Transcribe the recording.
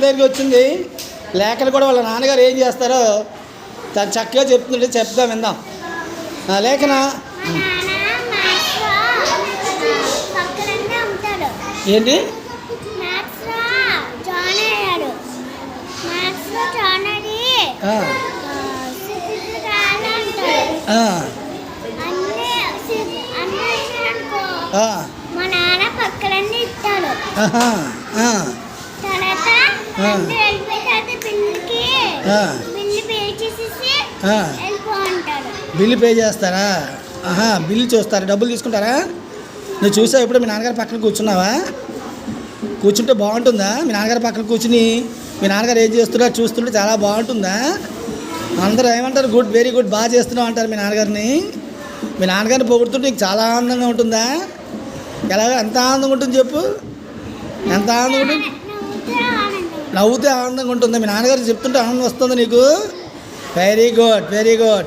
దగ్గరికి వచ్చింది. లేఖలు కూడా వాళ్ళ నాన్నగారు ఏం చేస్తారో తను చక్కగా చెప్తుంటే చెప్దాం విందాం. ఆ, లేఖన ఏంటి? మా నాన్న పక్కలన్నీ ఇస్తాడు బిల్లు పే చేస్తారా? ఆహా బిల్లు చూస్తారా? డబ్బులు తీసుకుంటారా? నువ్వు చూసావు ఇప్పుడు మీ నాన్నగారి పక్కన కూర్చున్నావా? కూర్చుంటే బాగుంటుందా? మీ నాన్నగారి పక్కన కూర్చుని మీ నాన్నగారు ఏం చేస్తున్నారో చూస్తుంటే చాలా బాగుంటుందా? అందరూ ఏమంటారు? గుడ్ వెరీ గుడ్ బాగా చేస్తున్నావు అంటారు మీ నాన్నగారిని. మీ నాన్నగారిని పొగుడుతుంటే నీకు చాలా ఆనందంగా ఉంటుందా? ఎలాగ? ఎంత ఆనందంగా ఉంటుంది చెప్పు. ఎంత ఆనందంగా ఉంటుంది? నవ్వుతే ఆనందంగా ఉంటుంది. మీ నాన్నగారు చెప్తుంటే ఆనందం వస్తుంది నీకు. Very good very good